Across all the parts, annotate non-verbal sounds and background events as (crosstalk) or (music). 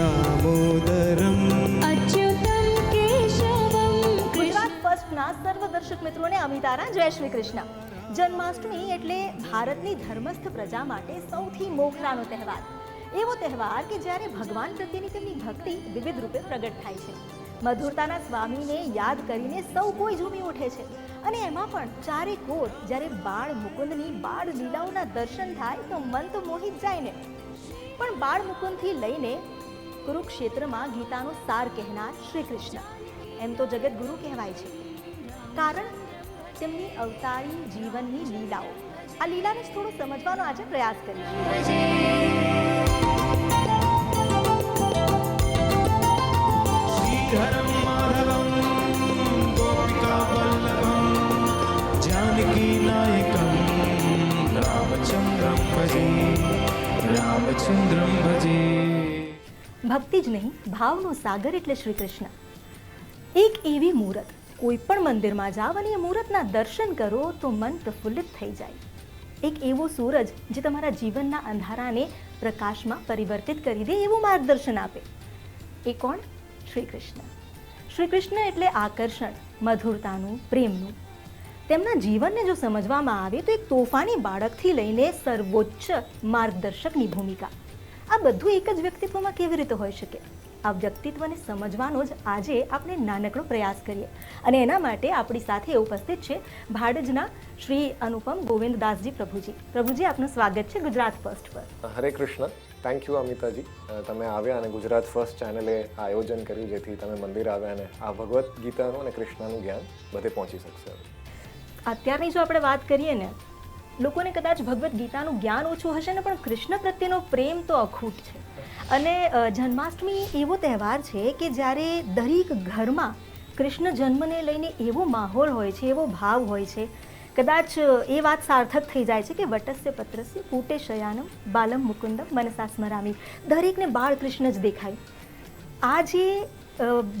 દામોદરમ અચ્યુતમ સર્વ દર્શક મિત્રોને અમિતારા જય શ્રી કૃષ્ણ જન્માષ્ટમી એટલે ભારતની ધર્મસ્થ પ્રજા માટે સૌથી મોખરાનો તહેવાર એવો તહેવાર કે જ્યારે ભગવાન પ્રત્યેની તેમની ભક્તિ વિવિધ રૂપે પ્રગટ થાય છે મધુરતાના સ્વામીને યાદ કરીને સૌ કોઈ ઝૂમી ઉઠે છે અને એમાં પણ ચારે કોર જ્યારે બાળ મુકુંદની બાળ લીલાઓના દર્શન થાય તો મન તો મોહિત જાય ને પણ બાળ મુકુંદથી લઈને કુરુક્ષેત્રમાં ગીતાનો સાર કહેનાર શ્રી કૃષ્ણ એમ તો જગતગુરુ કહેવાય છે. કારણ તેમની અવતારી જીવનની લીલાઓ. આ લીલાને થોડું સમજવાનો આજે પ્રયાસ કરીશું. રામચંદ્રમ ભજે રામચંદ્રમ ભજે. ભક્તિ જ નહીં, ભાવનો સાગર એટલે શ્રી કૃષ્ણ એક એવી મૂરત, કોઈ પણ મંદિરમાં જાઓ અને એ મૂરતના દર્શન કરો તો મન પ્રફુલ્લિત થઈ જાય. એક એવો સૂરજ જે તમારા જીવનના અંધારાને પ્રકાશમાં પરિવર્તિત કરી દે એવું માર્ગદર્શન આપે. એ કોણ? શ્રી કૃષ્ણ શ્રી કૃષ્ણ એટલે આકર્ષણ, મધુરતાનું, પ્રેમનું. તેમના જીવનને જો સમજવામાં આવે તો એક તોફાની બાળકથી લઈને સર્વોચ્ચ માર્ગદર્શકની ભૂમિકા. આ બધું એક જ વ્યક્તિત્વમાં કેવી રીતે હોઈ શકે? આ વ્યક્તિત્વને સમજવાનો જ આજે આપણે નાનકડો પ્રયાસ કરીએ. અને એના માટે આપણી સાથે ઉપસ્થિત છે ભાડજના શ્રી અનુપમ ગોવિંદદાસજી પ્રભુજી. પ્રભુજી આપનું સ્વાગત છે ગુજરાત ફર્સ્ટ પર. Hare Krishna. Thank you Amitaji. તમે આવ્યા અને ગુજરાત ફર્સ્ટ ચેનલે આયોજન કર્યું જેથી તમે મંદિર આવ્યા અને આ ભગવદ્ ગીતાનું અને કૃષ્ણનું જ્ઞાન બધે પહોંચી શકશે. અત્યારની જો આપણે વાત કરીએ ને લોકોને કદાચ ભગવદ્ ગીતાનું જ્ઞાન ઓછું હશે ને પણ કૃષ્ણ પ્રત્યેનો પ્રેમ તો અખૂટ છે. અને જન્માષ્ટમી એવો તહેવાર છે કે જ્યારે દરેક ઘરમાં કૃષ્ણ જન્મને લઈને એવો માહોલ હોય છે, એવો ભાવ હોય છે, કદાચ એ વાત સાર્થક થઈ જાય છે કે વટસ્ય પત્રસ્ય કૂટે શયાનમ બાલમ મુકુંદમ મનસા સ્મરામી. દરેકને બાળકૃષ્ણ જ દેખાય. આ જે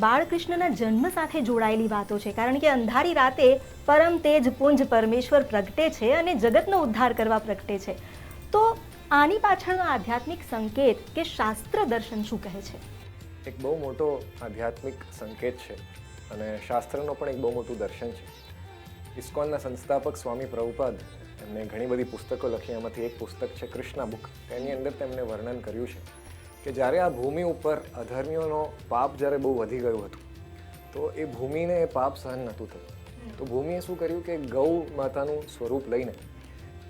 બાળકૃષ્ણના જન્મ સાથે જોડાયેલી વાતો છે. કારણ કે અંધારી રાતે પરમ તેજ પુંજ પરમેશ્વર પ્રગટે છે અને જગતનો ઉદ્ધાર કરવા પ્રગટે છે. તો આની પાછળનો આધ્યાત્મિક સંકેત કે શાસ્ત્ર દર્શન શું કહે છે? એક બહુ મોટો આધ્યાત્મિક સંકેત છે અને શાસ્ત્રનો પણ એક બહુ મોટું દર્શન છે. ઇસ્કોનના સંસ્થાપક સ્વામી પ્રભુપાદ એમને ઘણી બધી પુસ્તકો લખી, એમાંથી એક પુસ્તક છે કૃષ્ણા બુક. તેની અંદર તેમણે વર્ણન કર્યું છે. કે જ્યારે આ ભૂમિ ઉપર અધર્મીઓનો પાપ જ્યારે બહુ વધી ગયું હતું, તો એ ભૂમિને એ પાપ સહન નહોતું થતું તો ભૂમિએ શું કર્યું કે ગૌ માતાનું સ્વરૂપ લઈને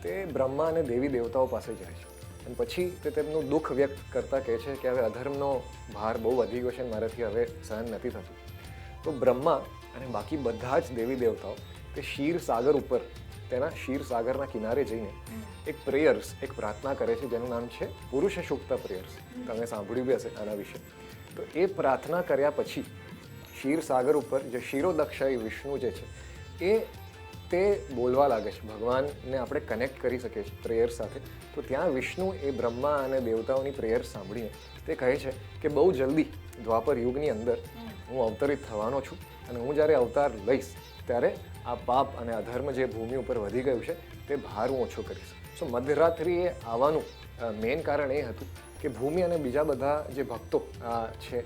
તે બ્રહ્મા અને દેવી દેવતાઓ પાસે જાય છે. અને પછી તે તેમનું દુઃખ વ્યક્ત કરતાં કહે છે કે હવે અધર્મનો ભાર બહુ વધી ગયો છે મારાથી હવે સહન નથી થતું. તો બ્રહ્મા અને બાકી બધા જ દેવી દેવતાઓ તે ક્ષીર સાગર ઉપર તેના શીર સાગરના કિનારે જઈને એક પ્રેયર્સ એક પ્રાર્થના કરે છે, જેનું નામ છે પુરુષ સુક્ત પ્રેયર્સ તમે સાંભળ્યું બી હશે આના વિશે. તો એ પ્રાર્થના કર્યા પછી શીર સાગર ઉપર જે ક્ષીરોદક્ષાઈ વિષ્ણુ જે છે, એ તે બોલવા લાગે છે. ભગવાનને આપણે કનેક્ટ કરી શકીએ છીએ પ્રેયર સાથે. તો ત્યાં વિષ્ણુ એ બ્રહ્મા અને દેવતાઓની પ્રેયર સાંભળીને તે કહે છે કે બહુ જલ્દી દ્વાપર યુગની અંદર હું અવતરિત થવાનો છું અને હું જ્યારે અવતાર લઈશ ત્યારે આ પાપ અને અધર્મ જે ભૂમિ ઉપર વધી ગયું છે, તે ભાર હું ઓછો કરીશ. સો મધ્યરાત્રિએ આવવાનું મેઇન કારણ એ હતું કે ભૂમિ અને બીજા બધા જે ભક્તો છે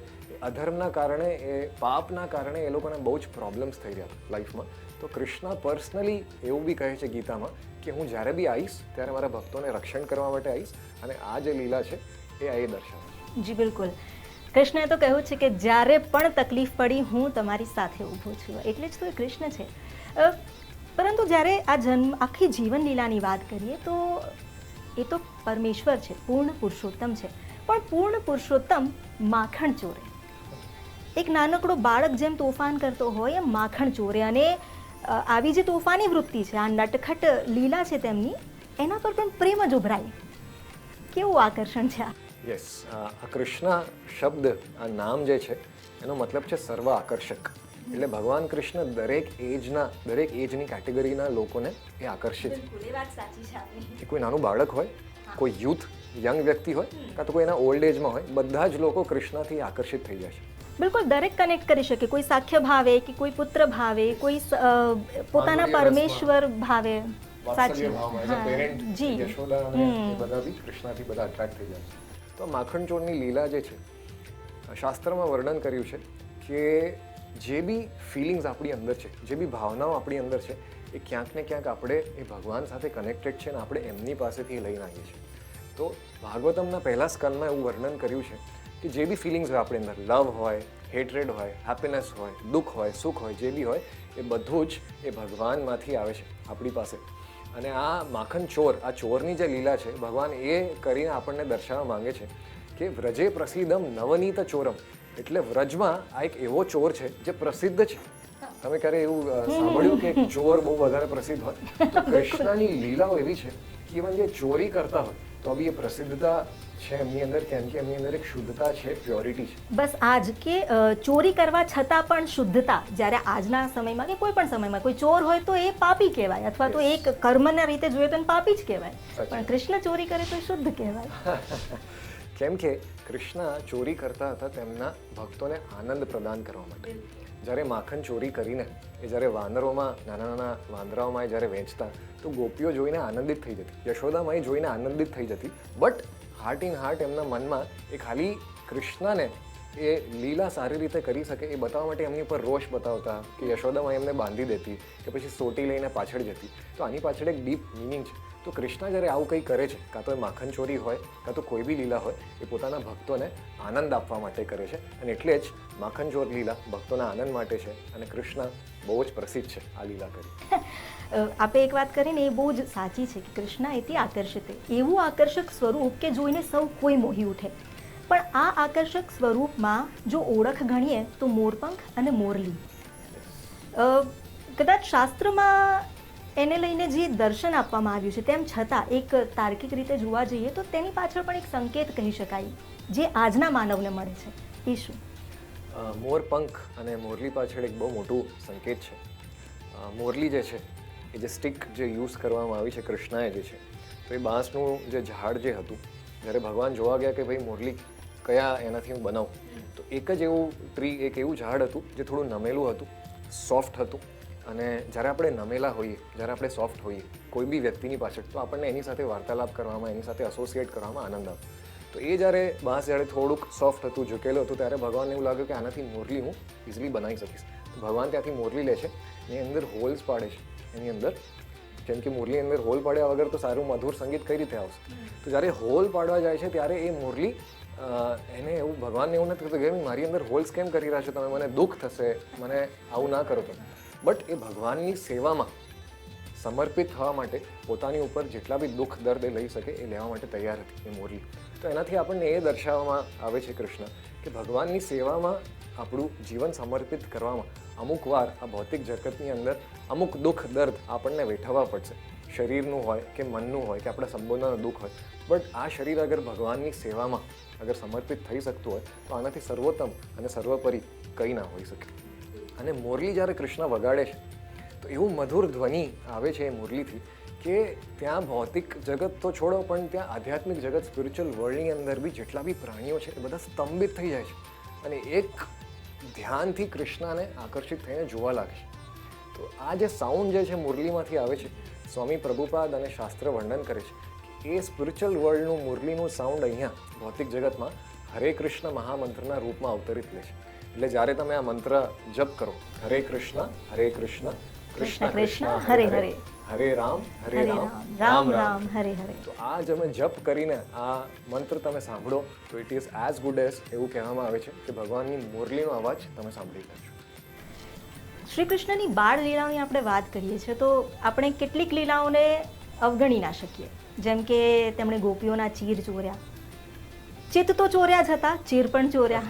અધર્મના કારણે, એ પાપના કારણે એ લોકોને બહુ જ પ્રોબ્લેમ્સ થઈ રહ્યા લાઈફમાં તો કૃષ્ણ પર્સનલી એવું બી કહે છે ગીતામાં કે હું જ્યારે બી આવીશ, ત્યારે મારા ભક્તોને રક્ષણ કરવા માટે આવીશ અને આ જે લીલા છે, એ આ એ દર્શાવે જી, બિલકુલ. કૃષ્ણએ તો કહ્યું છે કે જ્યારે પણ તકલીફ પડી, હું તમારી સાથે ઊભો છું. એટલે જ તો એ કૃષ્ણ છે. પરંતુ જ્યારે આ જન્મ, આખી જીવન લીલાની વાત કરીએ તો એ તો પરમેશ્વર છે, પૂર્ણ પુરુષોત્તમ છે. પણ પૂર્ણ પુરુષોત્તમ માખણ ચોરે. એક નાનકડો બાળક જેમ તોફાન કરતો હોય એમ માખણ ચોરે અને આવી જે તોફાની વૃત્તિ છે, આ નટખટ લીલા છે તેમની, એના પર પણ પ્રેમ જ ઉભરાય. કેવું આકર્ષણ છે આ? યસ આ કૃષ્ણ શબ્દ, આ નામ જે છે, એનો મતલબ છે સર્વ આકર્ષક એટલે ભગવાન કૃષ્ણ દરેક એજના દરેક એજની કેટેગરીના લોકોને એ આકર્ષિત. એ વાત સાચી છે આપની. એ કોઈ નાનું બાળક હોય કોઈ યુથ યંગ વ્યક્તિ હોય કાં તો કોઈ એના ઓલ્ડ એજમાં હોય બધા જ લોકો કૃષ્ણથી આકર્ષિત થઈ જાય છે. બિલકુલ દરેક કનેક્ટ કરી શકે. કોઈ સાખ્ય ભાવે કે કોઈ પુત્ર ભાવે કોઈ પોતાના પરમેશ્વર ભાવે. સાચી. જી. યશોદા અને બધા બી કૃષ્ણથી બધા અટ્રેક્ટ થઈ જાય છે. તો માખણચોળની લીલા જે છે શાસ્ત્રમાં વર્ણન કર્યું છે કે જે બી ફિલિંગ્સ આપણી અંદર છે, જે બી ભાવનાઓ આપણી અંદર છે, એ ક્યાંક ને ક્યાંક આપણે એ ભગવાન સાથે કનેક્ટેડ છે અને આપણે એમની પાસેથી લઈને આવીએ છીએ. તો ભાગવતમના પહેલા સ્કલમાં એવું વર્ણન કર્યું છે કે જે બી ફિલિંગ્સ હોય આપણી અંદર લવ હોય હેટરેડ હોય હેપીનેસ હોય, દુઃખ હોય, સુખ હોય, જે બી હોય, એ બધું જ એ ભગવાનમાંથી આવે છે આપણી પાસે. અને આ માખણ ચોર, આ ચોરની જે લીલા છે, ભગવાન એ કરીને આપણને દર્શાવવા માંગે છે કે વ્રજે પ્રસિદ્ધમ નવનીત ચોરમ. એટલે વ્રજમાં આ એક એવો ચોર છે જે પ્રસિદ્ધ છે. તમે ક્યારે એવું સાંભળ્યું કે ચોર બહુ વધારે પ્રસિદ્ધ હોય? તો કૃષ્ણની લીલાઓ એવી છે કે ઇવન જે ચોરી કરતા હોય તો બી એ પ્રસિદ્ધતા છે એમની અંદર કેમ કે એમની અંદર એક શુદ્ધતા છે પ્યોરિટી છે. બસ આજ કે ચોરી કરવા છતાં પણ શુદ્ધતા જ્યારે આજના સમયમાં કે કોઈ પણ સમયમાં કોઈ ચોર હોય તો એ પાપી કહેવાય અથવા તો એક કર્મના રીતે જોઈએ તો પાપી જ કહેવાય. પણ કૃષ્ણ ચોરી કરે તો શુદ્ધ કહેવાય. (laughs) કેમ કે કૃષ્ણ ચોરી કરતા હતા તેમના ભક્તોને આનંદ પ્રદાન કરવા માટે. જ્યારે માખણ ચોરી કરીને એ જ્યારે વાનરોમાં, નાના નાના વાંદરાઓમાં એ જ્યારે વેચતા, તો ગોપીઓ જોઈને આનંદિત થઈ જતી યશોદામાં એ જોઈને આનંદિત થઈ જતી. બટ હાર્ટ ઇન હાર્ટ એમના મનમાં એ ખાલી કૃષ્ણને એ લીલા સારી રીતે કરી શકે એ બતાવવા માટે એમની ઉપર રોષ બતાવતા કે યશોદામાં એમને બાંધી દેતી કે પછી સોટી લઈને પાછળ જતી. તો આની પાછળ એક ડીપ મિનિંગ છે. તો કૃષ્ણ જ્યારે આવું કંઈ કરે છે, કાં તો એ માખણ ચોરી હોય, કાં તો કોઈ બી લીલા હોય, એ પોતાના ભક્તોને આનંદ આપવા માટે કરે છે. અને એટલે જ માખણ ચોર લીલા ભક્તોના આનંદ માટે છે અને કૃષ્ણ બહુ જ પ્રસિદ્ધ છે આ લીલા કરી. આપે એક વાત કરીને એ બહુ જ સાચી છે કે કૃષ્ણ એથી આકર્ષિત એવું આકર્ષક સ્વરૂપ કે જોઈને સૌ કોઈ મોહી ઉઠે. પણ આ આકર્ષક સ્વરૂપમાં જો ઓળખ ગણીએ તો મોરપંખ અને મોરલી. કદાચ શાસ્ત્રમાં એને લઈને જે દર્શન આપવામાં આવ્યું છે તેમ છતાં એક તાર્કિક રીતે જોવા જઈએ તો તેની પાછળ પણ એક સંકેત કહી શકાય જે આજના માનવને મળે છે. એ શું અ, મોર પંખ અને મોરલી પાછળ એક બહુ મોટું સંકેત છે. મોરલી જે છે એ જે સ્ટિક જે યુઝ કરવામાં આવી છે કૃષ્ણાએ જે છે તો એ બાંસનું જે ઝાડ જે હતું જ્યારે ભગવાન જોવા ગયા કે ભાઈ મોરલી કયા એનાથી હું બનાવું તો એક જ એવું ટ્રી એક એવું ઝાડ હતું જે થોડું નમેલું હતું સોફ્ટ હતું અને જ્યારે આપણે નમેલા હોઈએ, જ્યારે આપણે સોફ્ટ હોઈએ, કોઈ બી વ્યક્તિની પાછળ, તો આપણને એની સાથે વાર્તાલાપ કરવામાં, એની સાથે એસોસિએટ કરવામાં આનંદ આવે. તો એ જ્યારે બાંસ જ્યારે થોડુંક સોફ્ટ હતું, ઝૂકેલું હતું, ત્યારે ભગવાનને એવું લાગ્યું કે આનાથી મોરલી હું ઇઝીલી બનાવી શકીશ. ભગવાન ત્યાંથી મોરલી લે છે, એની અંદર હોલ્સ પાડે છે, એની અંદર. જેમ કે મુરલી અંદર હોલ પાડ્યા વગર તો સારું મધુર સંગીત કઈ રીતે આવશે? તો જ્યારે હોલ પાડવા જાય છે, ત્યારે એ મુરલી એને એવું ભગવાનને એવું નથી થતું કે મારી અંદર હોલ્સ કેમ કરી રહ્યા છો? તમે મને દુઃખ થશે, મને આવું ના કરો. તમે બટ એ ભગવાનની સેવામાં સમર્પિત થવા માટે પોતાની ઉપર જેટલા બી દુઃખ, દર્દ એ લઈ શકે એ લેવા માટે તૈયાર હતી એ મોરલી. તો એનાથી આપણને એ દર્શાવવામાં આવે છે કૃષ્ણ કે ભગવાનની સેવામાં આપણું જીવન સમર્પિત કરવામાં અમુક વાર આ ભૌતિક જગતની અંદર અમુક દુઃખ, દર્દ આપણને વેઠવવા પડશે. શરીરનું હોય કે મનનું હોય કે આપણા સંબંધોનું દુઃખ હોય. બટ આ શરીર અગર ભગવાનની સેવામાં અગર સમર્પિત થઈ શકતું હોય તો આનાથી સર્વોત્તમ અને સર્વોપરી કંઈ ના હોઈ શકે. અને મોરલી જ્યારે કૃષ્ણ વગાડે છે, તો એવું મધુર ધ્વનિ આવે છે એ મુરલીથી કે ત્યાં ભૌતિક જગત તો છોડો, પણ ત્યાં આધ્યાત્મિક જગત સ્પિરિચ્યુઅલ વર્લ્ડની અંદર બી જેટલા બી પ્રાણીઓ છે એ બધા સ્તંભિત થઈ જાય છે અને એક ધ્યાનથી કૃષ્ણને આકર્ષિત થઈને જોવા લાગે છે. તો આ જે સાઉન્ડ જે છે મુરલીમાંથી આવે છે, સ્વામી પ્રભુપાદ અને શાસ્ત્ર વર્ણન કરે છે એ સ્પિરિચ્યુઅલ વર્લ્ડનું મુરલીનું સાઉન્ડ અહીંયા ભૌતિક જગતમાં હરે કૃષ્ણ મહામંત્રના રૂપમાં અવતરિત લે છે. એટલે જ્યારે તમે આ મંત્ર જપ કરો હરે કૃષ્ણ હરે કૃષ્ણ કૃષ્ણ કૃષ્ણ હરે હરે હરે. રામ હરે રામ રામ રામ હરે હરે. તો આ તમે જપ કરીને આ મંત્ર તમે સાંભળો તો it is as good as એવું કહેવામાં આવે છે કે ભગવાનની મુરલીનો અવાજ તમે સાંભળી લેજો. શ્રી કૃષ્ણની બાળ લીલાઓની આપણે વાત કરીએ છીએ તો આપણે કેટલીક લીલાઓને અવગણી ના શકીએ. જેમ કે તેમણે ગોપીઓના ચીર ચોર્યા. ચિત્ત તો ચોર્યા જ હતા ચીર પણ ચોર્યા.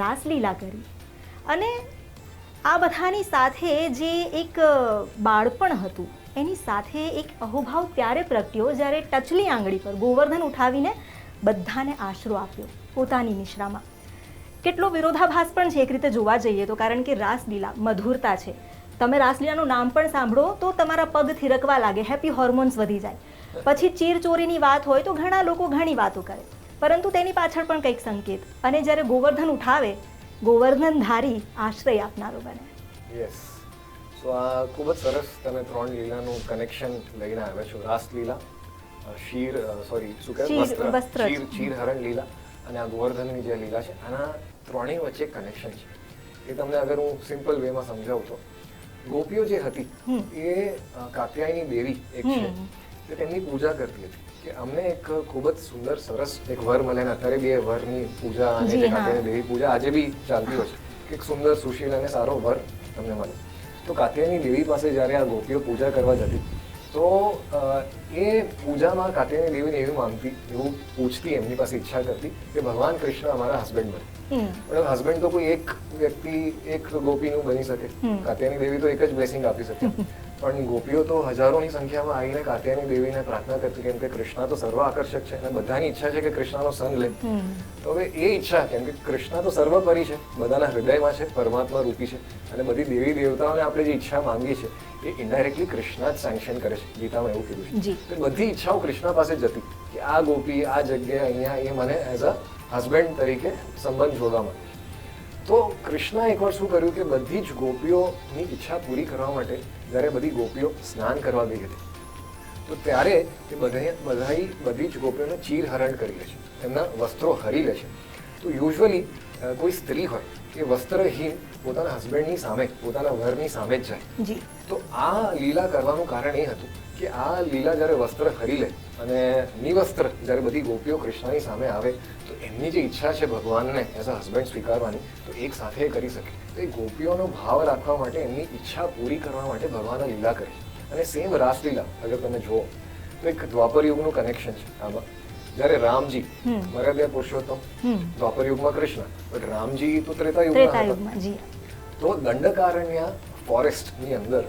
રાસલીલા કરી. અને આ બધાની સાથે જે એક બાળપણ હતું, એની સાથે એક અહોભાવ ત્યારે પ્રગટ્યો જ્યારે ટચલી આંગળી પર ગોવર્ધન ઉઠાવીને બધાને આશરો આપ્યો પોતાની નિશ્રામાં. કેટલો વિરોધાભાસ પણ છે એક રીતે જોવા જઈએ તો, કારણ કે રાસલીલા મધુરતા છે. તમે રાસલીલાનું નામ પણ સાંભળો તો તમારા પગ થિરકવા લાગે, હેપી હોર્મોન્સ વધી જાય. પછી ચીર ચોરીની વાત હોય તો ઘણા લોકો ઘણી વાતો કરે. પરંતુ તેની પાછળ પણ કંઈક સંકેત. અને જ્યારે ગોવર્ધન ઉઠાવે ગોવર્ધન ધારી આશ્રય આપનારો બને. યસ સો આ ખૂબ જ સરસ તમે ત્રણ લીલાનું કનેક્શન લઈને આવ્યા છો. રાસલીલા શીર સોરી શું કહેવાય વસ્ત્ર. શીર હરણ લીલા અને આ ગોવર્ધનની જે લીલા છે આના ત્રણેય વચ્ચે કનેક્શન છે. એ તમને અગર હું સિમ્પલ વેમાં સમજાવું તો ગોપીઓ જે હતી એ કાત્યાયની દેવી એક છે. તેમની પૂજા કરતી હતી. કે અમને એક ખૂબ જ સુંદર સરસ એક વર મળે ને અત્યારે બે એ વરની પૂજા અને જી. દેવી પૂજા આજે બી ચાલતી હોય છે. એક સુંદર સુશીલ અને સારો વર તમને મળે. તો કાત્યાયની દેવી પાસે જ્યારે આ ગોપીઓ પૂજા કરવા જતી તો એ પૂજામાં કાતિયાની દેવીને એવું માનતી એવું પૂછતી એમની પાસે ઈચ્છા કરતી કે ભગવાન કૃષ્ણ અમારા હસબન્ડ બને. પણ હસબન્ડ તો કોઈ એક વ્યક્તિ એક ગોપીનું બની શકે. કાતિયાની દેવી તો એક જ બ્લેસિંગ આપી શકે. (laughs) પણ ગોપીઓ તો હજારોની સંખ્યામાં આવીને કાત્યાની દેવીને પ્રાર્થના કરતી કેમ કે કૃષ્ણ તો સર્વ આકર્ષક છે અને બધાની ઈચ્છા છે કે કૃષ્ણનો સંગ લે. તો હવે એ ઈચ્છા કેમ કે કૃષ્ણ તો સર્વપરી છે બધાના હૃદયમાં છે પરમાત્મા રૂપી છે અને બધી દેવી દેવતાઓને આપણે જે ઈચ્છા માંગીએ છીએ એ ઇન્ડાયરેક્ટલી કૃષ્ણ જ સેન્કશન કરે છે ગીતામાં એવું કીધું છે. તો બધી ઈચ્છાઓ કૃષ્ણ પાસે જતી. કે આ ગોપી આ જગ્યાએ અહીંયા એ મને એઝ અ હસબન્ડ તરીકે સંબંધ જોડવા માંગે છે તો કૃષ્ણ એકવાર શું કર્યું કે બધી જ ગોપીઓની ઈચ્છા પૂરી કરવા માટે જ્યારે બધી ગોપીઓ સ્નાન કરવા ગઈ હતી તો ત્યારે તે બધા બધાઈ બધી જ ગોપીઓને ચીરહરણ કરી લે છે એમના વસ્ત્રો હરી લે છે. તો યુઝ્યુઅલી કોઈ સ્ત્રી હોય એ વસ્ત્રહીન પોતાના હસબન્ડની સામે પોતાના વરની સામે જ જાય. તો આ લીલા કરવાનું કારણ એ હતું કે આ લીલા જ્યારે વસ્ત્ર ખરી લે અને નિવસ્ત્ર જ્યારે બધી ગોપીઓ કૃષ્ણની સામે આવે તો એમની જે ઈચ્છા છે ભગવાનને એઝ અ હસબન્ડ સ્વીકારવાની તો એક સાથે કરી શકે. તો એ ગોપીઓનો ભાવ રાખવા માટે એમની ઈચ્છા પૂરી કરવા માટે ભગવાન લીલા કરે છે. અને સેમ રાસલીલા અગર તમે જુઓ તો એક દ્વાપર યુગનું કનેક્શન છે આમાં. જ્યારે રામજી. મર્યાદા પુરુષોત્તમ દ્વાપર યુગમાં કૃષ્ણ બટ રામજી તો ત્રેતા યુગમાં હતા તો દંડકારણ્ય ફોરેસ્ટની અંદર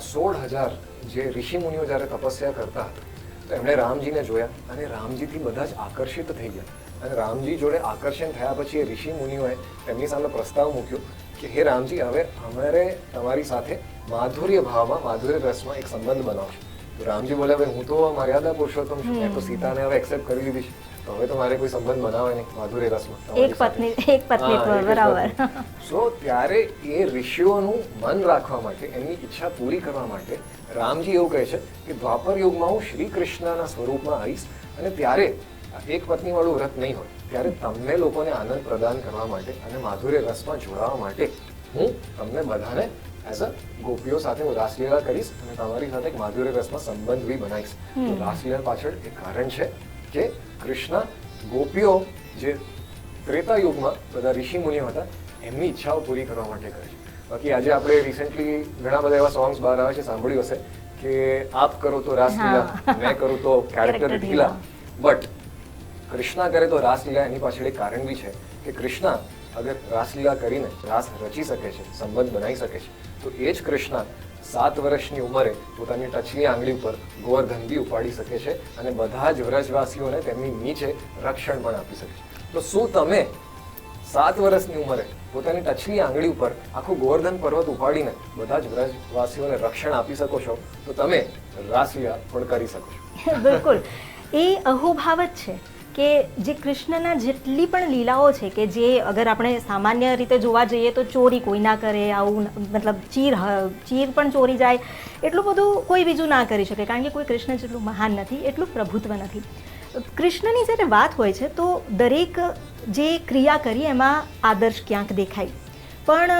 સોળ હજાર જે ઋષિ મુનિઓ જ્યારે તપસ્યા કરતા હતા તો એમણે રામજીને જોયા અને રામજીથી બધા જ આકર્ષિત થઈ ગયા. અને રામજી જોડે આકર્ષણ થયા પછી એ ઋષિ મુનિઓએ તેમની સામે પ્રસ્તાવ મૂક્યો કે હે રામજી હવે અમારે તમારી સાથે માધુર્ય ભાવમાં માધુર્ય રસમાં એક સંબંધ બનાવશું. તો રામજી બોલે હવે હું તો મર્યાદા પુરુષોત્તમ છું. મેં તો સીતાને હવે એક્સેપ્ટ કરી દીધી છે. તો હવે તમારે કોઈ સંબંધ બનાવે નહીં માધુર્ય રસમાં એક પત્ની એક જ બરાબર. સો ત્યારે એ ઋષિઓનું મન રાખવા માટે એમની ઈચ્છા પૂરી કરવા માટે રામજી એવું કહે છે કે દ્વાપર યુગમાં હું શ્રી કૃષ્ણના સ્વરૂપમાં આવીશ અને ત્યારે એક પત્ની વાળું વ્રત નહીં હોય ત્યારે તમને લોકોને આનંદ પ્રદાન કરવા માટે અને માધુર્ય રસમાં જોડાવા માટે હું તમને બધાને એઝ અ ગોપીઓ સાથે હું રાસલીલા કરીશ અને તમારી સાથે એક માધુર્ય રસમાં સંબંધ બી બનાવીશ. તો રાસલીલા પાછળ એક કારણ છે. કે કૃષ્ણ ગોપીઓ જે ત્રેતા યુગમાં બધા ઋષિ મુનિઓ હતા એમની ઈચ્છાઓ પૂરી કરવા માટે કરે છે. બાકી આજે આપણે રિસેન્ટલી ઘણા બધા એવા સોંગ્સ બહાર આવે છે સાંભળ્યું હશે કે આપ કરો તો રાસલીલા મેં કરું તો કેરેક્ટર ઢીલા. બટ કૃષ્ણ કરે તો રાસલીલા એની પાછળ એક કારણ બી છે કે કૃષ્ણ અગર રાસલીલા કરીને રાસ રચી શકે છે સંબંધ બનાવી શકે છે તો એ જ કૃષ્ણ સાત વર્ષની ઉંમરે પોતાની ટચલી આંગળી ઉપર ગોવર્ધન બી ઉપાડી શકે છે અને બધા જ વ્રજવાસીઓને તેમની નીચે રક્ષણ પણ આપી શકે છે. તો શું તમે સાત વર્ષની ઉંમરે પોતાની ટચની આંગળી ઉપર આખું ગોવર્ધન પર્વત ઉપાડીને બધા જ વ્રજવાસીઓને રક્ષણ આપી શકો છો? તો તમે રાસલીલા પણ કરી શકો છો. (laughs) બિલકુલ. એ અહોભાવ જ છે. કે જે કૃષ્ણના જેટલી પણ લીલાઓ છે કે જે અગર આપણે સામાન્ય રીતે જોવા જઈએ તો ચોરી કોઈ ના કરે, આવું મતલબ ચીર ચીર પણ ચોરી જાય, એટલું બધું કોઈ બીજું ના કરી શકે, કારણ કે કોઈ કૃષ્ણ જેટલું મહાન નથી, એટલું પ્રભુત્વ નથી. કૃષ્ણની જ્યારે વાત હોય છે તો દરેક જે ક્રિયા કરી એમાં આદર્શ ક્યાંક દેખાય. પણ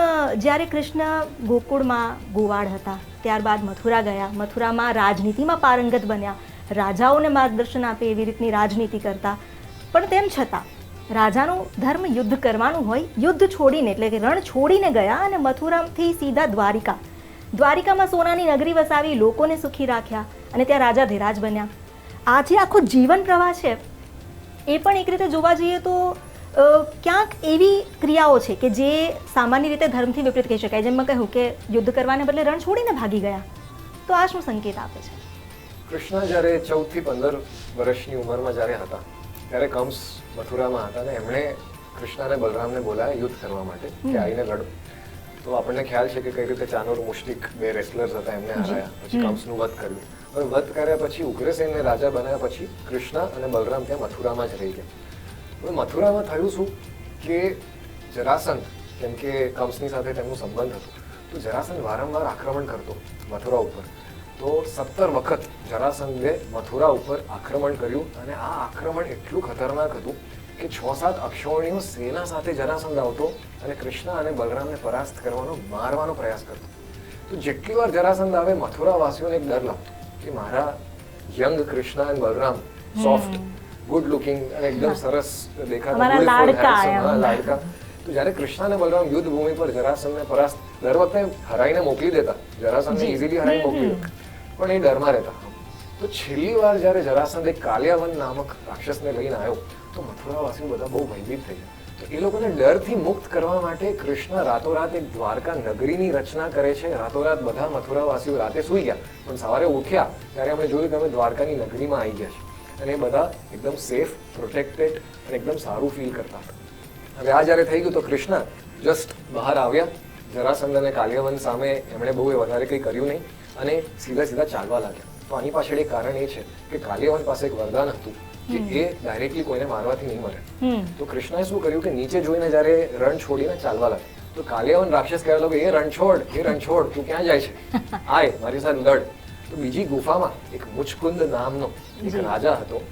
જ્યારે કૃષ્ણ ગોકુળમાં ગોવાળ હતા, ત્યારબાદ મથુરા ગયા, મથુરામાં રાજનીતિમાં પારંગત બન્યા રાજાઓને માર્ગદર્શન આપે એવી રીતની રાજનીતિ કરતા. પણ તેમ છતાં, રાજાનું ધર્મ યુદ્ધ કરવાનું હોય, યુદ્ધ છોડીને એટલે કે રણ છોડીને ગયા અને મથુરામથી સીધા દ્વારિકા. દ્વારિકામાં સોનાની નગરી વસાવી લોકોને સુખી રાખ્યા અને ત્યાં રાજા ધીરાજ બન્યા. આ જે આખો જીવન પ્રવાહ છે, એ પણ એક રીતે જોવા જઈએ તો ક્યાંક એવી ક્રિયાઓ છે કે જે સામાન્ય રીતે ધર્મથી વિપરીત કહી શકાય. જેમ મેં કહ્યું કે યુદ્ધ કરવાને બદલે રણ છોડીને ભાગી ગયા. તો આ શું સંકેત આપે છે? કૃષ્ણ જ્યારે ચૌદથી પંદર વર્ષની ઉંમરમાં જ્યારે હતા ત્યારે કંસ મથુરામાં હતા અને એમણે કૃષ્ણ અને બલરામને બોલાયા યુદ્ધ કરવા માટે કે આવીને લડો. તો આપણને ખ્યાલ છે કે કઈ રીતે ચાનોર મુષ્ટિક બે રેસલર્સ હતા એમને હરાયા પછી કંસનું વધ કર્યું. હવે વધ કર્યા પછી ઉગ્રસેનને રાજા બનાવ્યા પછી કૃષ્ણ અને બલરામ ત્યાં મથુરામાં જ રહી ગયા. હવે મથુરામાં થયું શું કે જરાસંધ કેમ કે કંસની સાથે તેમનું સંબંધ હતો તો જરાસંઘ વારંવાર આક્રમણ કરતો મથુરા ઉપર. તો સત્તર વખત જરાસંઘે મથુરા ઉપર આક્રમણ કર્યું અને આ આક્રમણ એટલું ખતરનાક હતું કે છ સાત અક્ષોણીઓ સેના સાથે જરાસંઘ આવતો અને કૃષ્ણ અને બલરામને પરાસ્ત કરવાનો મારવાનો પ્રયાસ કરતો. તો જેટલી વાર જરાસંઘ આવે મથુરાવાસીઓને એક ડર લાગતો કે મારા યંગ કૃષ્ણ અને બલરામ સોફ્ટ ગુડ લુકિંગ અને એકદમ સરસ દેખાતા લાડકા તો જ્યારે કૃષ્ણ અને બલરામ યુદ્ધ ભૂમિ પર જરાસંઘને પરાસ્ત દર વખતે હરાઈને મોકલી દેતા. જરાસંઘને ઇઝીલી હરાઈને મોકલી દેતા પણ એ ડરમાં રહેતા. તો છેલ્લી વાર જ્યારે જરાસંધ એક કાલિયાવન નામક રાક્ષસને લઈને આવ્યો, તો મથુરાવાસીઓ બધા બહુ ભયભીત થઈ ગયા. તો એ લોકોને ડરથી મુક્ત કરવા માટે કૃષ્ણ રાતોરાત એક દ્વારકા નગરીની રચના કરે છે. રાતોરાત બધા મથુરાવાસીઓ રાતે સૂઈ ગયા, પણ સવારે ઉઠ્યા ત્યારે અમે જોયું કે અમે દ્વારકાની નગરીમાં આવી ગયા છે અને એ બધા એકદમ સેફ, પ્રોટેક્ટેડ અને એકદમ સારું ફીલ કરતા હતા. હવે આ જ્યારે થઈ ગયું તો કૃષ્ણ જસ્ટ બહાર આવ્યા. જરાસંધ અને કાલિયાવન સામે એમણે બહુ વધારે કંઈ કર્યું નહીં. અને સીધા સીધા ચાલવા લાગ્યા. તો આની પાછળ એક કારણ એ છે કે કાલિયાવન પાસે એક વરદાન હતું કે એ ડાયરેક્ટલી કોઈને મારવાથી નહીં મરે. તો કૃષ્ણએ શું કર્યું કે નીચે જોઈને જ્યારે રણ છોડીને ચાલવા લાગ્યા. તો કાલિયાવન રાક્ષસ કહેવા લાગ્યો એ રણછોડ એ રણ છોડ તું ક્યાં જાય છે? (laughs) આય મારી સાથે લડ. તો બીજી ગુફામાં એક મુચકુંદ નામનો એક રાજા હતો.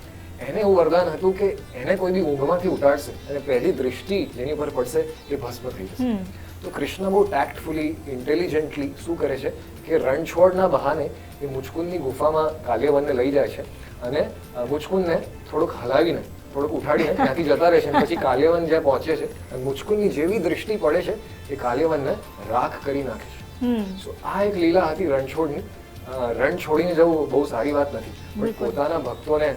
એને એવું વરદાન હતું કે એને કોઈ બી ઊંઘમાંથી ઉઠાડશે અને પહેલી દ્રષ્ટિ જેની પર પડશે એ ભસ્મ થઈ જશે. તો કૃષ્ણ બહુ ટેક્ટફુલી ઇન્ટેલિજન્ટલી શું કરે છે કે રણછોડના બહાને એ મુચકુંદની ગુફામાં કાલ્યવનને લઈ જાય છે અને મુચકુંદને થોડુંક હલાવીને થોડુંક ઉઠાડીને ત્યાંથી જતા રહે છે પછી કાલ્યવન જ્યાં પહોંચે છે અને મુચકુંદની જેવી દૃષ્ટિ પડે છે એ કાલ્યવનને રાખ કરી નાખે છે. સો આ એક લીલા હતી રણછોડની. રણ છોડીને જવું બહુ સારી વાત નથી પણ પોતાના ભક્તોને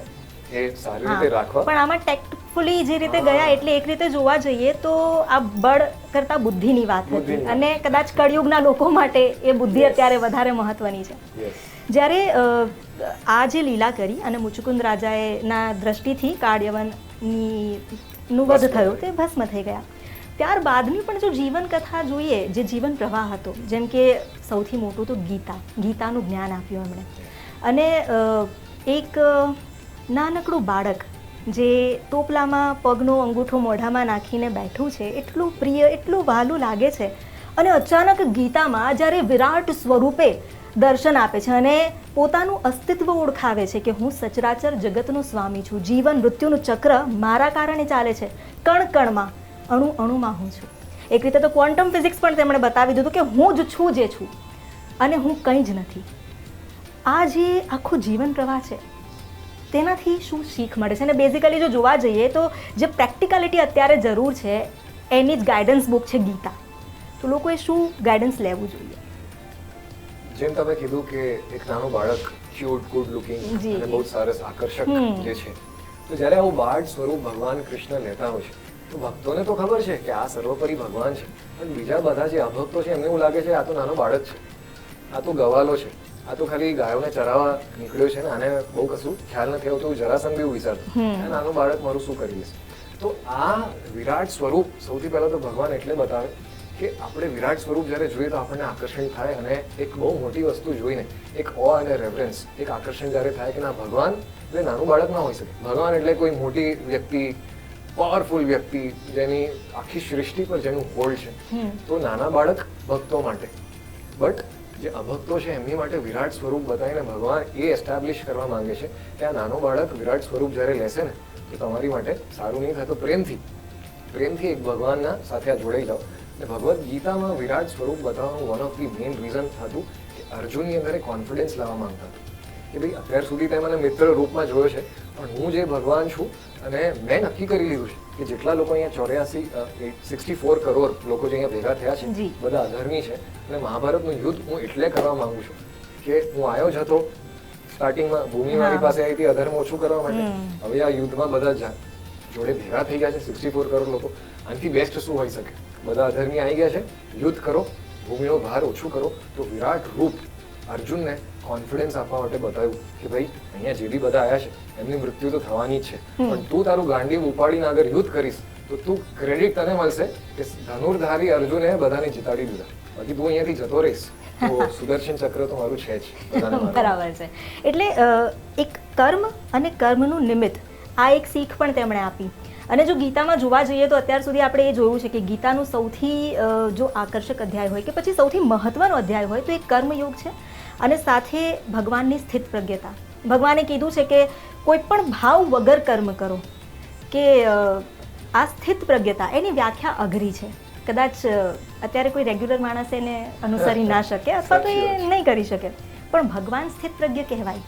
એ સારી રીતે રાખવા પણ આમાં ટેક્ટફુલી જે રીતે ગયા એટલે એક રીતે જોવા જઈએ તો આ બળ કરતા બુદ્ધિની વાત હતી. અને કદાચ કળિયુગના લોકો માટે એ બુદ્ધિ અત્યારે વધારે મહત્વની છે. જ્યારે આ જે લીલા કરી અને મુચુકુંદ રાજાએ ના દ્રષ્ટિથી કાળ્યવનની નું વધ થયું તે ભસ્મ થઈ ગયા. ત્યારબાદની પણ જો જીવન કથા જોઈએ જે જીવન પ્રવાહ હતો જેમ કે સૌથી મોટું તો ગીતા ગીતાનું જ્ઞાન આપ્યું એમણે. અને એક નાનકડું બાળક જે ટોપલામાં પગનો અંગૂઠો મોઢામાં નાખીને બેઠું છે, એટલું પ્રિય, એટલું વહાલું લાગે છે. અને અચાનક ગીતામાં જ્યારે વિરાટ સ્વરૂપે દર્શન આપે છે અને પોતાનું અસ્તિત્વ ઓળખાવે છે કે હું સચરાચર જગતનો સ્વામી છું, જીવન મૃત્યુનું ચક્ર મારા કારણે ચાલે છે, કણ કણમાં, અણુ અણુમાં હું છું. એક રીતે તો ક્વોન્ટમ ફિઝિક્સ પણ તેમણે બતાવી દીધું કે હું જ છું જે છું અને હું કંઈ જ નથી. આ જે આખો જીવન પ્રવાહ છે તેનાથી શું શીખ મળે છે? અને બેઝિકલી જો જોવા જઈએ તો જે પ્રેક્ટિકાલિટી અત્યારે જરૂર છે એની જ ગાઈડન્સ બુક છે ગીતા. તો લોકોએ શું ગાઈડન્સ લેવું જોઈએ? જેમ તમે કીધું કે એક નાનું બાળક ક્યુટ ગુડ લુકિંગ અને બહુ સરસ આકર્ષક જે છે. તો જ્યારે આવું બાળ સ્વરૂપ ભગવાન કૃષ્ણ લેતા હોય છે તો ભક્તોને તો ખબર છે કે આ સર્વોપરી ભગવાન છે. પણ બીજા બધા જે અભક્તો છે એમને એવું લાગે છે આ તો નાનો બાળક છે. આ તો ગવાલો છે. આ તો ખાલી ગાયોને ચરાવવા નીકળ્યો છે ને આને બહુ કશું ખ્યાલ નથી આવતો જરાસંઘ બી વિચારતો. નાનું બાળક મારું શું કરી લેશે? તો આ વિરાટ સ્વરૂપ સૌથી પહેલા તો ભગવાન એટલે બતાવે કે આપણે વિરાટ સ્વરૂપ જ્યારે જોઈએ તો આપણને આકર્ષણ થાય અને એક બહુ મોટી વસ્તુ જોઈને એક ઓ અને રેફરન્સ એક આકર્ષણ જ્યારે થાય કે ના ભગવાન એટલે નાનું બાળક ના હોઈ શકે. ભગવાન એટલે કોઈ મોટી વ્યક્તિ પાવરફુલ વ્યક્તિ જેની આખી સૃષ્ટિ પર જેનું હોલ્ડ છે. તો નાના બાળક ભક્તો માટે. બટ જે અભક્તો છે, એમની માટે વિરાટ સ્વરૂપ બતાવીને ભગવાન એ એસ્ટાબ્લિશ કરવા માંગે છે કે આ નાનો બાળક વિરાટ સ્વરૂપ જ્યારે લેશે ને, તો તમારી માટે સારું નહીં થાય. તો પ્રેમથી પ્રેમથી એક ભગવાનના સાથે આ જોડાઈ જાઓ. એટલે ભગવદ્ ગીતામાં વિરાટ સ્વરૂપ બતાવવાનું one of the main reason હતું કે અર્જુનની અંદર કોન્ફિડન્સ લાવવા માંગતા હતા. કે ભાઈ અત્યાર સુધી તમે મને મિત્ર રૂપમાં જોયો છે, પણ હું જે ભગવાન છું અને મેં નક્કી કરી લીધું છે કે જેટલા લોકો અહીંયા ચોર્યાસી સિક્સટી ફોર કરોડ લોકો જે અહીંયા ભેગા થયા છે બધા અધર્મી છે. અને મહાભારતનું યુદ્ધ હું એટલે કરવા માંગુ છું કે હું આવ્યો જ હતો સ્ટાર્ટિંગમાં ભૂમિ મારી પાસે આવી હતી અધર્મ ઓછું કરવા માટે. હવે આ યુદ્ધમાં બધા જા- જોડે ભેગા થઈ ગયા છે સિક્સટી ફોર કરોડ લોકો. આનાથી બેસ્ટ શું હોઈ શકે? બધા અધર્મી આવી ગયા છે. યુદ્ધ કરો ભૂમિનો ભાર ઓછું કરો. તો વિરાટ રૂપ અર્જુનને કોન્ફિડન્સ આપવા માટે બતાવ્યું કે ભાઈ અહીંયા જે બી બધા આવ્યા છે એમની મૃત્યુ તો થવાની જ છે. પણ તું તારું ગાંડી ઉપાડીને આગળ યુદ્ધ કરીશ તો તું ક્રેડિટ તને મળશે કે ધનુર્ધારી અર્જુને બધાને જીતાડી દીધા. બાકી તું અહીંયાથી જતો રહીશ. તો (laughs) સુદર્શન ચક્ર તો મારું છે જ. બરાબર છે. એટલે એક કર્મ અને કર્મનું નિમિત્ત આ એક શીખ પણ તેમણે આપી. અને જો ગીતામાં જોવા જઈએ તો અત્યાર સુધી આપણે એ જોયું છે કે ગીતાનું સૌથી જો આકર્ષક અધ્યાય હોય કે પછી સૌથી મહત્વનો અધ્યાય હોય તો એ કર્મયોગ છે. અને સાથે ભગવાનની સ્થિત પ્રજ્ઞતા. ભગવાને કીધું છે કે કોઈ પણ ભાવ વગર કર્મ કરો કે આ સ્થિત પ્રજ્ઞતા એની વ્યાખ્યા અઘરી છે. કદાચ અત્યારે કોઈ રેગ્યુલર માણસ એને અનુસરી ના શકે અથવા તો એ નહીં કરી શકે. પણ ભગવાન સ્થિત પ્રજ્ઞ કહેવાય.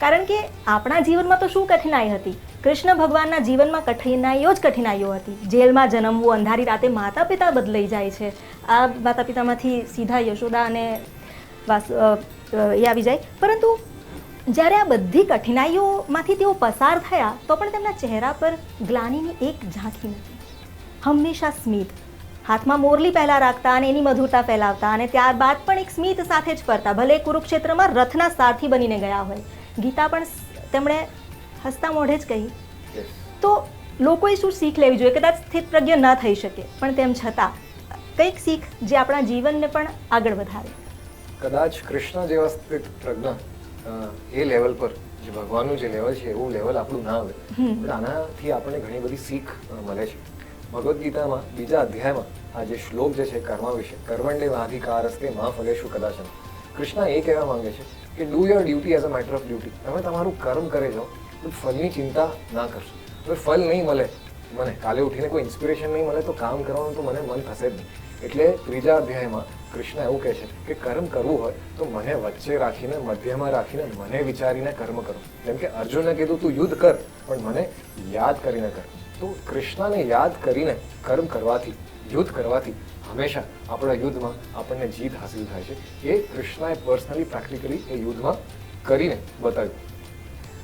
કારણ કે આપણા જીવનમાં તો શું કઠિનાઈ હતી? કૃષ્ણ ભગવાનના જીવનમાં કઠિનાઈઓ જ કઠિનાઈઓ હતી. જેલમાં જન્મવું અંધારી રાતે માતા પિતા બદલાઈ જાય છે. આ માતા પિતામાંથી સીધા યશોદા અને એ આવી જાય. પરંતુ જ્યારે આ બધી કઠિનાઈઓમાંથી તેઓ પસાર થયા તો પણ તેમના ચહેરા પર ગ્લાનીની એક ઝાંખી નથી હંમેશા સ્મિત. હાથમાં મોરલી પહેલાં રાખતા અને એની મધુરતા ફેલાવતા અને ત્યારબાદ પણ એક સ્મિત સાથે જ ફરતા. ભલે કુરુક્ષેત્રમાં રથના સારથી બનીને ગયા હોય. ગીતા પણ તેમણે હસતા મોઢે જ કહી. તો લોકોએ શું શીખ લેવી જોઈએ? કદાચ સ્થિત પ્રજ્ઞ ન થઈ શકે. પણ તેમ છતાં કંઈક શીખ જે આપણા જીવનને પણ આગળ વધારે. કદાચ કૃષ્ણ જેવા સ્થિત પ્રજ્ઞા એ લેવલ પર જે ભગવાનનું જે લેવલ છે એવું લેવલ આપણું ના આવે પણ આનાથી આપણને ઘણી બધી શીખ મળે છે. ભગવદ્ ગીતામાં બીજા અધ્યાયમાં આ જે શ્લોક જે છે કર્મ વિશે કર્મંડે અધિકાર હસ્તે મા ફલેશુ કદાચન. કૃષ્ણ એ કહેવા માંગે છે કે do your duty as a matter of duty તમે તમારું કર્મ કરે જાઓ પણ ફલની ચિંતા ના કરશો. હવે ફલ નહીં મળે મને કાલે ઉઠીને કોઈ ઇન્સ્પિરેશન નહીં મળે તો કામ કરવાનું તો મને મન થશે જ નહીં. એટલે ત્રીજા અધ્યાયમાં કૃષ્ણ એવું કહે છે કે કર્મ કરવું હોય તો મને વચ્ચે રાખીને, મધ્યમાં રાખીને, મને વિચારીને કર્મ કરો. જેમ કે અર્જુને કીધું, તું યુદ્ધ કર, પણ મને યાદ કરીને કર. તો કૃષ્ણને યાદ કરીને કર્મ કરવાથી, યુદ્ધ કરવાથી હંમેશા આપણા યુદ્ધમાં આપણને જીત હાસિલ થાય છે. એ કૃષ્ણએ પર્સનલી પ્રેક્ટિકલી એ યુદ્ધમાં કરીને બતાવ્યું.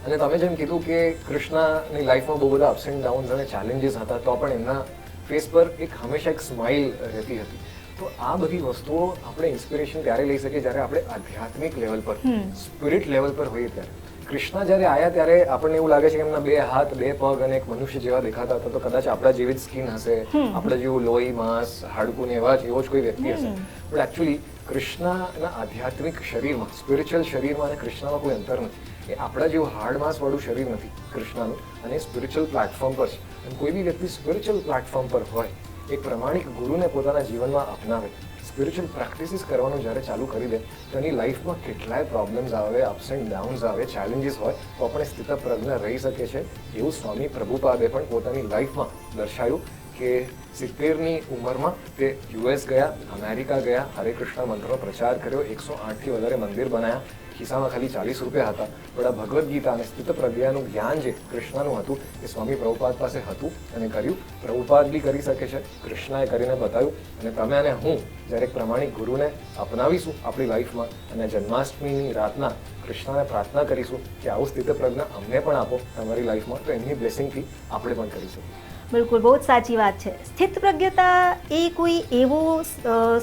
અને તમે જેમ કીધું કે કૃષ્ણની લાઈફમાં બહુ બધા અપ્સ એન્ડ ડાઉન્સ અને ચેલેન્જીસ હતા, તો પણ એમના ફેસ પર એક હંમેશા એક સ્માઇલ રહેતી હતી. તો આ બધી વસ્તુઓ આપણે ઇન્સ્પિરેશન ત્યારે લઈ શકીએ જ્યારે આપણે આધ્યાત્મિક લેવલ પર સ્પિરિટ લેવલ પર હોઈએ ત્યારે. કૃષ્ણ જ્યારે આયા ત્યારે આપણને એવું લાગે છે કે એમના બે હાથ બે પગ અને એક મનુષ્ય જેવા દેખાતા હતા તો કદાચ આપણા જેવી જ સ્કિન હશે. આપણા જેવું લોહી માંસ હાડકું ને એવા જ એવો જ કોઈ વ્યક્તિ હશે. બટ એકચ્યુઅલી કૃષ્ણના આધ્યાત્મિક શરીરમાં સ્પિરિચ્યુઅલ શરીરમાં અને કૃષ્ણમાં કોઈ અંતર નથી. એ આપણા જેવું હાર્ડ માસ વાળું શરીર નથી કૃષ્ણનું. અને સ્પિરિચ્યુઅલ પ્લેટફોર્મ પર છે. અને કોઈ બી વ્યક્તિ સ્પિરિચ્યુઅલ પ્લેટફોર્મ પર હોય એક પ્રમાણિક ગુરુને પોતાના જીવનમાં અપનાવે. સ્પિરિચ્યુઅલ પ્રેક્ટિસિસ કરવાનું જ્યારે ચાલુ કરી દે, તો એની લાઈફમાં કેટલાય પ્રોબ્લેમ્સ આવે અપ્સ એન્ડ ડાઉન્સ આવે ચેલેન્જીસ હોય, તો આપણે સ્થિતપ્રજ્ઞ રહી શકે છે એવું સ્વામી પ્રભુપાદે પણ પોતાની લાઈફમાં દર્શાવ્યું કે સિત્તેરની ઉંમરમાં તે યુએસ ગયા અમેરિકા ગયા, હરે કૃષ્ણ મંત્રનો પ્રચાર કર્યો, એકસો આઠથી વધારે મંદિર બનાવ્યા ખિસ્સામાં ખાલી ચાલીસ રૂપિયા હતા. પણ આ ભગવદ્ ગીતા અને સ્થિત પ્રજ્ઞાનું જ્ઞાન જે કૃષ્ણનું હતું, એ સ્વામી પ્રભુપાદ પાસે હતું અને કર્યું. પ્રભુપાદ બી કરી શકે છે. કૃષ્ણએ કરીને બતાવ્યું. અને તમે અને હું જ્યારે પ્રમાણિક ગુરુને અપનાવીશું આપણી લાઈફમાં અને જન્માષ્ટમીની રાતના કૃષ્ણને પ્રાર્થના કરીશું કે આવું સ્થિત પ્રજ્ઞા અમને પણ આપો તમારી લાઈફમાં, તો એમની બ્લેસિંગથી આપણે પણ કરીશું. બિલકુલ, બહુ જ સાચી વાત છે. સ્થિત પ્રજ્ઞતા એ કોઈ એવો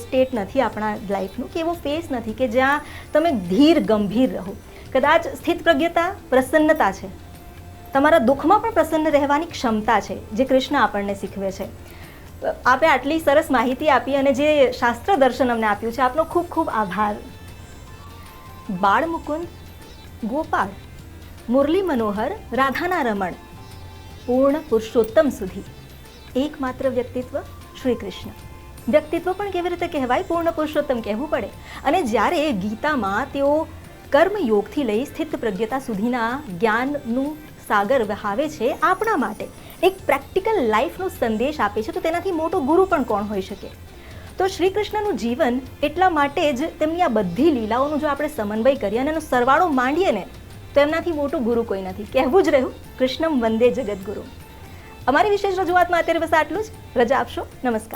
સ્ટેટ નથી આપણા લાઈફનું કે એવો ફેસ નથી કે જ્યાં તમે ધીર, ગંભીર રહો. કદાચ સ્થિત પ્રજ્ઞતા પ્રસન્નતા છે. તમારા દુઃખમાં પણ પ્રસન્ન રહેવાની ક્ષમતા છે, જે કૃષ્ણ આપણને શીખવે છે. આપે આટલી સરસ માહિતી આપી અને જે શાસ્ત્ર દર્શન અમને આપ્યું છે, આપનો ખૂબ ખૂબ આભાર. બાળ મુકુંદ ગોપાળ મુરલી મનોહર રાધાના રમણ પૂર્ણ પુરુષોત્તમ સુધી. એકમાત્ર વ્યક્તિત્વ શ્રી કૃષ્ણ વ્યક્તિત્વ પણ કેવી રીતે કહેવાય? પૂર્ણ પુરુષોત્તમ કહેવું પડે. અને જ્યારે ગીતામાં તેઓ કર્મયોગથી લઈ સ્થિત પ્રજ્ઞતા સુધીના જ્ઞાનનું સાગર વહાવે છે આપણા માટે, એક પ્રેક્ટિકલ લાઈફનો સંદેશ આપે છે, તો તેનાથી મોટો ગુરુ પણ કોણ હોઈ શકે? તો શ્રી કૃષ્ણનું જીવન એટલા માટે જ તેમની આ બધી લીલાઓનું જો આપણે સમન્વય કરીએ અને એનો સરવાળો માંડીએ ને તો એમનાથી મોટું ગુરુ કોઈ નથી. કહેવું જ રહ્યું, કૃષ્ણમ વંદે જગદગુરુ. અમારી વિશેષ રજૂઆતમાં અત્યારે બસ આટલું જ. રજા આપશો. નમસ્કાર.